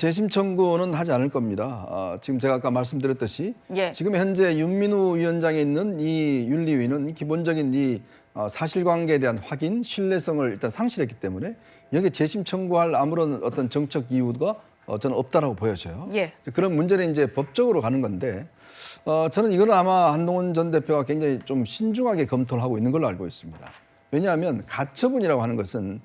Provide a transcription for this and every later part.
재심 청구는 하지 않을 겁니다. 아, 지금 제가 아까 말씀드렸듯이 예. 지금 현재 윤민우 위원장에 있는 이 윤리위는 기본적인 이 어, 사실관계에 대한 확인, 신뢰성을 일단 상실했기 때문에 여기에 재심 청구할 아무런 어떤 정책 이유가 어, 저는 없다라고 보여져요. 예. 그런 문제는 이제 법적으로 가는 건데 어, 저는 이거는 아마 한동훈 전 대표가 굉장히 좀 신중하게 검토를 하고 있는 걸로 알고 있습니다. 왜냐하면 가처분이라고 하는 것은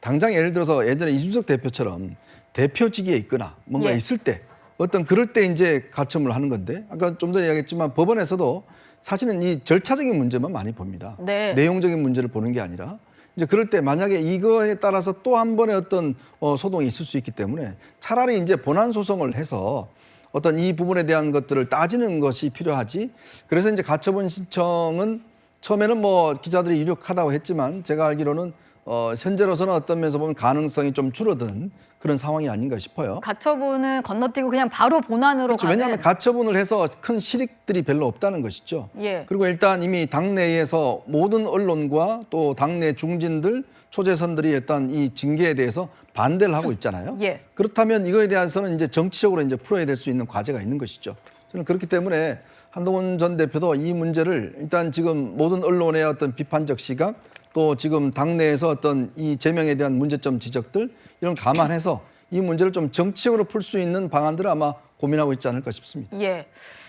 당장 예를 들어서 예전에 이준석 대표처럼 대표직에 있거나 뭔가 예. 있을 때 어떤 그럴 때 이제 가처분을 하는 건데 아까 좀 전에 이야기했지만 법원에서도 사실은 이 절차적인 문제만 많이 봅니다. 네. 내용적인 문제를 보는 게 아니라 이제 그럴 때 만약에 이거에 따라서 또 한 번의 어떤 어, 소동이 있을 수 있기 때문에 차라리 이제 본안 소송을 해서 어떤 이 부분에 대한 것들을 따지는 것이 필요하지. 그래서 이제 가처분 신청은 처음에는 뭐 기자들이 유력하다고 했지만 제가 알기로는 어, 현재로서는 어떤 면에서 보면 가능성이 좀 줄어든 그런 상황이 아닌가 싶어요. 가처분은 건너뛰고 그냥 바로 본안으로 그렇죠. 가는. 왜냐하면 가처분을 해서 큰 실익들이 별로 없다는 것이죠. 예. 그리고 일단 이미 당내에서 모든 언론과 또 당내 중진들, 초재선들이 일단 이 징계에 대해서 반대를 하고 있잖아요. 예. 그렇다면 이거에 대해서는 이제 정치적으로 이제 풀어야 될 수 있는 과제가 있는 것이죠. 저는 그렇기 때문에 한동훈 전 대표도 이 문제를 일단 지금 모든 언론의 어떤 비판적 시각 또 지금 당내에서 어떤 이 제명에 대한 문제점 지적들 이런 감안해서 이 문제를 좀 정치적으로 풀 수 있는 방안들을 아마 고민하고 있지 않을까 싶습니다. 예.